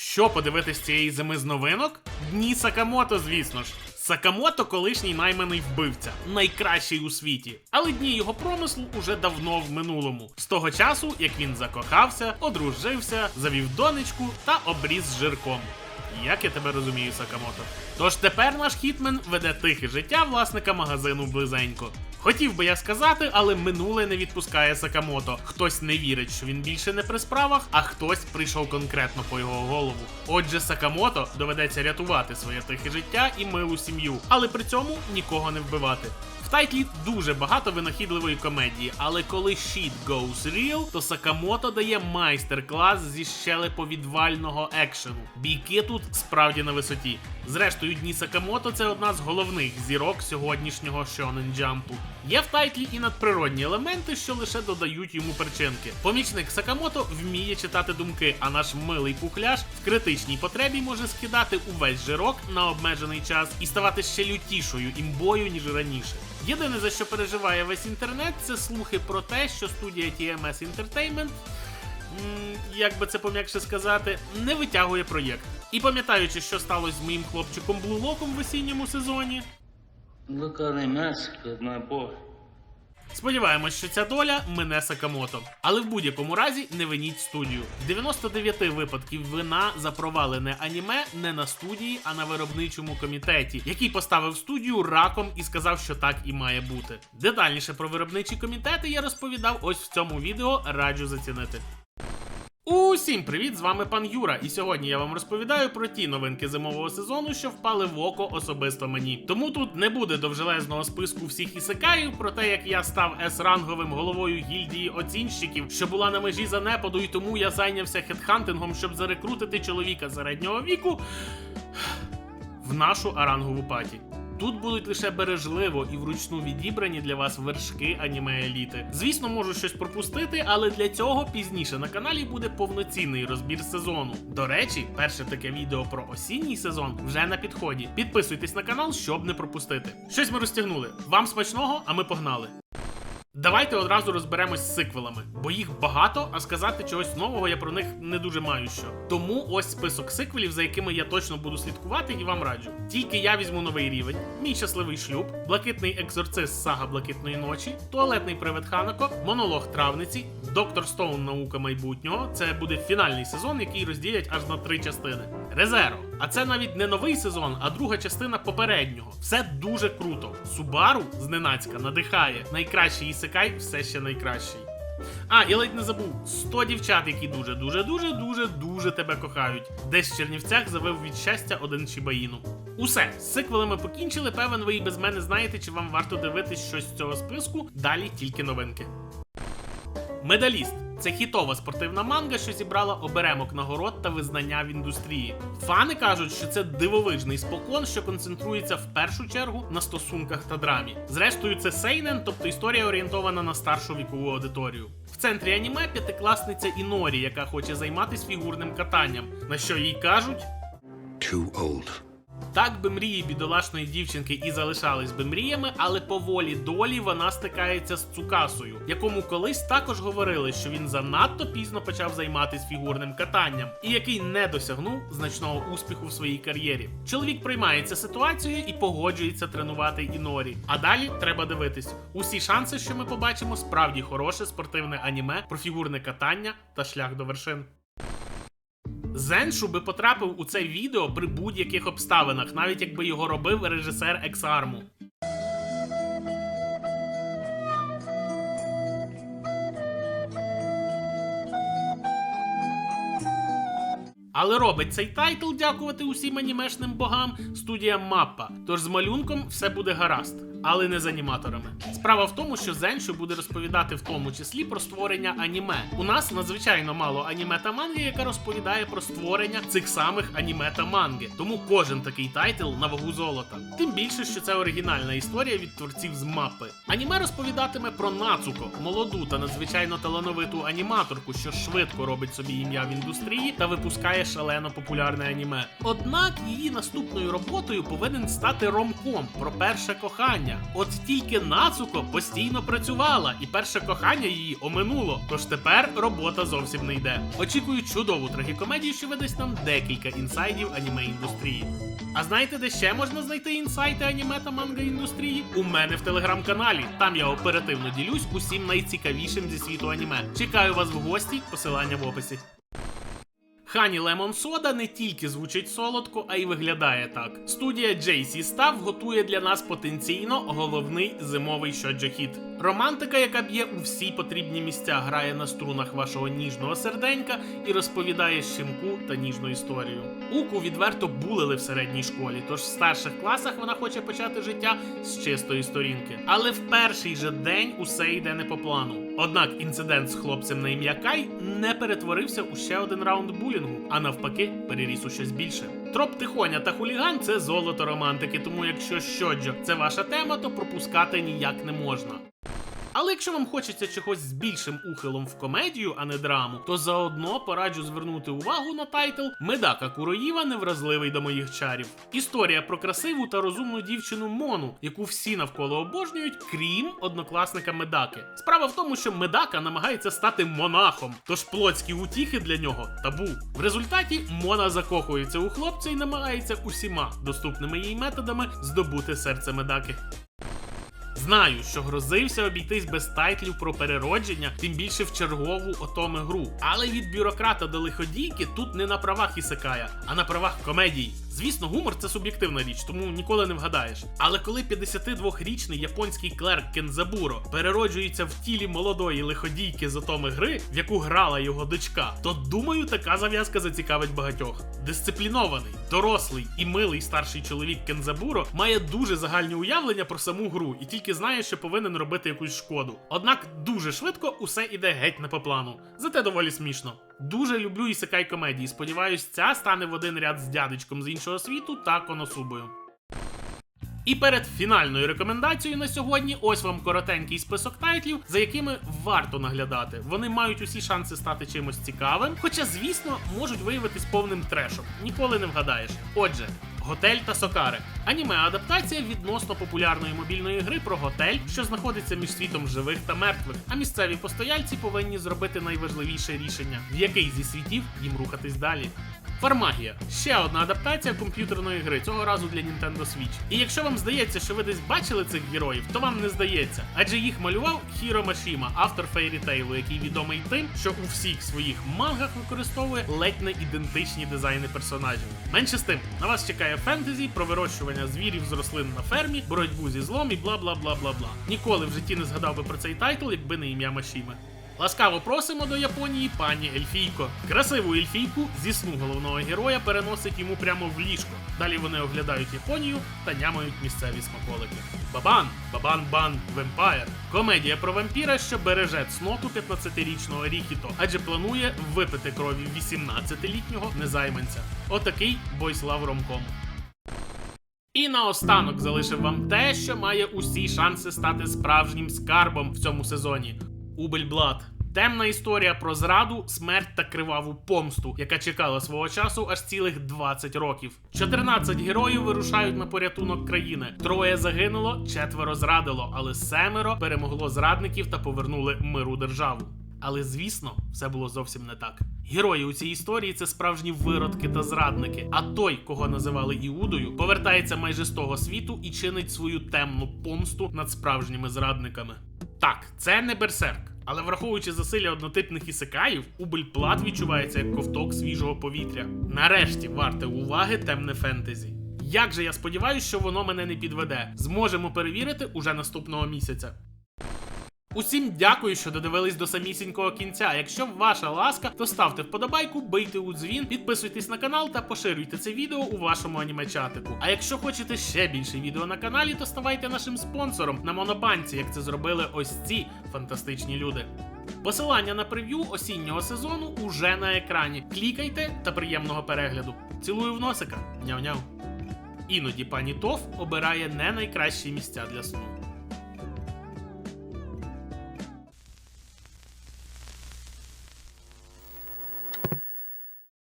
Що подивитись цієї зими з новинок? Дні Сакамото, звісно ж. Сакамото колишній найманий вбивця, найкращий у світі. Але дні його промислу уже давно в минулому. З того часу, як він закохався, одружився, завів донечку та обріз жирком. Як я тебе розумію, Сакамото? Тож тепер наш хітмен веде тихе життя власника магазину близенько. Хотів би я сказати, але минуле не відпускає Сакамото. Хтось не вірить, що він більше не при справах, а хтось прийшов конкретно по його голову. Отже, Сакамото доведеться рятувати своє тихе життя і милу сім'ю, але при цьому нікого не вбивати. В тайтлі дуже багато винахідливої комедії, але коли shit goes real, то Сакамото дає майстер-клас зі щелеповідвального екшену. Бійки тут справді на висоті. Зрештою, дні Сакамото це одна з головних зірок сьогоднішнього Shonen Джампу. Є в тайтлі і надприродні елементи, що лише додають йому причинки. Помічник Сакамото вміє читати думки, а наш милий пухляш в критичній потребі може скидати увесь жирок на обмежений час і ставати ще лютішою імбою, ніж раніше. Єдине за що переживає весь інтернет, це слухи про те, що студія TMS Entertainment як би це пом'якше сказати, не витягує проєкт. І пам'ятаючи, що сталося з моїм хлопчиком Блулоком в осінньому сезоні, Look on him, mask, my boy. Сподіваємось, що ця доля мине Сакамото. Але в будь-якому разі не виніть студію. В 99 випадків вина за провалене аніме не на студії, а на виробничому комітеті, який поставив студію раком і сказав, що так і має бути. Детальніше про виробничі комітети я розповідав ось в цьому відео. Раджу зацінити. Усім привіт! З вами пан Юра, і сьогодні я вам розповідаю про ті новинки зимового сезону, що впали в око особисто мені. Тому тут не буде довжелезного списку всіх ісекаїв про те, як я став С-ранговим головою гільдії оцінщиків, що була на межі занепаду, і тому я зайнявся хедхантингом, щоб зарекрутити чоловіка середнього віку в нашу арангову паті. Тут будуть лише бережливо і вручну відібрані для вас вершки аніме еліти. Звісно, можу щось пропустити, але для цього пізніше на каналі буде повноцінний розбір сезону. До речі, перше таке відео про осінній сезон вже на підході. Підписуйтесь на канал, щоб не пропустити. Щось ми розтягнули. Вам смачного, а ми погнали. Давайте одразу розберемось з сиквелами, бо їх багато, а сказати чогось нового я про них не дуже маю що. Тому ось список сиквелів, за якими я точно буду слідкувати і вам раджу. Тільки я візьму новий рівень, мій щасливий шлюб, блакитний екзорцист сага блакитної ночі, туалетний привид Ханако, монолог травниці, доктор Стоун наука майбутнього. Це буде фінальний сезон, який розділять аж на три частини. Резеро. А це навіть не новий сезон, а друга частина попереднього. Все дуже круто. Субару зненацька надихає. Найкращий ісекай все ще найкращий. А, і ледь не забув 100 дівчат, які дуже, дуже, дуже, дуже, дуже тебе кохають. Десь в Чернівцях завив від щастя один Чібаїну. Усе, з сиквелами покінчили. Певен, ви і без мене знаєте, чи вам варто дивитись щось з цього списку. Далі тільки новинки. Медаліст це хітова спортивна манга, що зібрала оберемок нагород та визнання в індустрії. Фани кажуть, що це дивовижний спокон, що концентрується в першу чергу на стосунках та драмі. Зрештою, це сейнен, тобто історія орієнтована на старшу вікову аудиторію. В центрі аніме п'ятикласниця Інорі, яка хоче займатися фігурним катанням, на що їй кажуть. Too old. Так би мрії бідолашної дівчинки і залишались би мріями, але по волі долі вона стикається з Цукасою, якому колись також говорили, що він занадто пізно почав займатися фігурним катанням, і який не досягнув значного успіху в своїй кар'єрі. Чоловік приймається ситуацією і погоджується тренувати Інорі. А далі треба дивитись. Усі шанси, що ми побачимо, справді хороше спортивне аніме про фігурне катання та шлях до вершин. Зеншу би потрапив у це відео при будь-яких обставинах, навіть якби його робив режисер Ексарму. Але робить цей тайтл, дякувати усім анімешним богам, студія Маппа. Тож з малюнком все буде гаразд, але не з аніматорами. Справа в тому, що Зеншу буде розповідати в тому числі про створення аніме. У нас надзвичайно мало аніме та манги, яка розповідає про створення цих самих аніме та манги. Тому кожен такий тайтл на вагу золота. Тим більше, що це оригінальна історія від творців з мапи. Аніме розповідатиме про Нацуко, молоду та надзвичайно талановиту аніматорку, що швидко робить собі ім'я в індустрії та випускає шалено популярне аніме. Однак її наступною роботою повинен стати ромком про перше кохання, кохання. От тільки Нацуко постійно працювала, і перше кохання її оминуло. Тож тепер робота зовсім не йде. Очікую чудову трагікомедію, що видасть нам декілька інсайдів аніме індустрії. А знаєте, де ще можна знайти інсайти аніме та манга індустрії? У мене в телеграм-каналі. Там я оперативно ділюсь усім найцікавішим зі світу аніме. Чекаю вас в гості, посилання в описі. Хані Лемон Сода не тільки звучить солодко, а й виглядає так. Студія JC Staff готує для нас потенційно головний зимовий шоджо-хіт. Романтика, яка б'є у всі потрібні місця, грає на струнах вашого ніжного серденька і розповідає щемку та ніжну історію. Уку відверто булили в середній школі, тож в старших класах вона хоче почати життя з чистої сторінки. Але в перший же день усе йде не по плану. Однак інцидент з хлопцем на ім'я Кай не перетворився у ще один раунд булінгу, а навпаки, переріс у щось більше. Троп тихоня та хуліган це золото романтики, тому якщо щоджо це ваша тема, то пропускати ніяк не можна. Але якщо вам хочеться чогось з більшим ухилом в комедію, а не драму, то заодно пораджу звернути увагу на тайтл Медака Куроїва невразливий до моїх чарів. Історія про красиву та розумну дівчину Мону, яку всі навколо обожнюють, крім однокласника Медаки. Справа в тому, що Медака намагається стати монахом, тож плотські утіхи для нього табу. В результаті Мона закохується у хлопця і намагається усіма доступними їй методами здобути серце Медаки. Знаю, що грозився обійтись без тайтлів про переродження, тим більше в чергову отоми гру. Але від бюрократа до лиходійки тут не на правах ісикая, а на правах комедії. Звісно, гумор це суб'єктивна річ, тому ніколи не вгадаєш. Але коли 52-річний японський клерк Кензабуро перероджується в тілі молодої лиходійки з отоми гри, в яку грала його дочка, то думаю, така зав'язка зацікавить багатьох. Дисциплінований, дорослий і милий старший чоловік Кензабуро має дуже загальні уявлення про саму гру і тільки знає, що повинен робити якусь шкоду. Однак дуже швидко усе іде геть не по плану. Зате доволі смішно. Дуже люблю ісекай комедії. Сподіваюсь, ця стане в один ряд з дядечком з іншого світу та коносубою. І перед фінальною рекомендацією на сьогодні ось вам коротенький список тайтлів, за якими варто наглядати. Вони мають усі шанси стати чимось цікавим, хоча, звісно, можуть виявитись повним трешом. Ніколи не вгадаєш. Отже. Готель та Сокари. Аніме адаптація відносно популярної мобільної гри про готель, що знаходиться між світом живих та мертвих. А місцеві постояльці повинні зробити найважливіше рішення, в який зі світів їм рухатись далі. Фармагія ще одна адаптація комп'ютерної гри, цього разу для Nintendo Switch. І якщо вам здається, що ви десь бачили цих героїв, то вам не здається, адже їх малював Хіро Машіма, автор Fairy Tail, який відомий тим, що у всіх своїх мангах використовує ледь не ідентичні дизайни персонажів. Менше з тим, на вас чекає фентезі про вирощування звірів з рослин на фермі, боротьбу зі злом і бла бла бла бла бла. Ніколи в житті не згадав би про цей тайтл, якби не ім'я Машіми. Ласкаво просимо до Японії пані Ельфійко. Красиву ельфійку зі сну головного героя переносить йому прямо в ліжко. Далі вони оглядають Японію та нямають місцеві смаколики. Бабан, бабан-бан, вемпайр. Комедія про вампіра, що береже цноту 15-річного Ріхіто, адже планує випити крові 18-літнього незайманця. Отакий бойслав ромком. І наостанок залишив вам те, що має усі шанси стати справжнім скарбом в цьому сезоні. Убельблад. Темна історія про зраду, смерть та криваву помсту, яка чекала свого часу аж цілих 20 років. 14 героїв вирушають на порятунок країни. Троє загинуло, четверо зрадило, але семеро перемогло зрадників та повернули миру державу. Але звісно, все було зовсім не так. Герої у цій історії це справжні виродки та зрадники. А той, кого називали Іудою, повертається майже з того світу і чинить свою темну помсту над справжніми зрадниками. Так, це не берсерк. Але враховуючи засилля однотипних ісекаїв, Убельплат відчувається як ковток свіжого повітря. Нарешті варте уваги темне фентезі. Як же я сподіваюся, що воно мене не підведе. Зможемо перевірити уже наступного місяця. Усім дякую, що додивились до самісінького кінця. Якщо ваша ласка, то ставте вподобайку, бийте у дзвін, підписуйтесь на канал та поширюйте це відео у вашому аніме-чатику. А якщо хочете ще більше відео на каналі, то ставайте нашим спонсором на монобанці, як це зробили ось ці фантастичні люди. Посилання на прев'ю осіннього сезону уже на екрані. Клікайте та приємного перегляду. Цілую в носика. Няв-няв. Іноді пані Тоф обирає не найкращі місця для сну.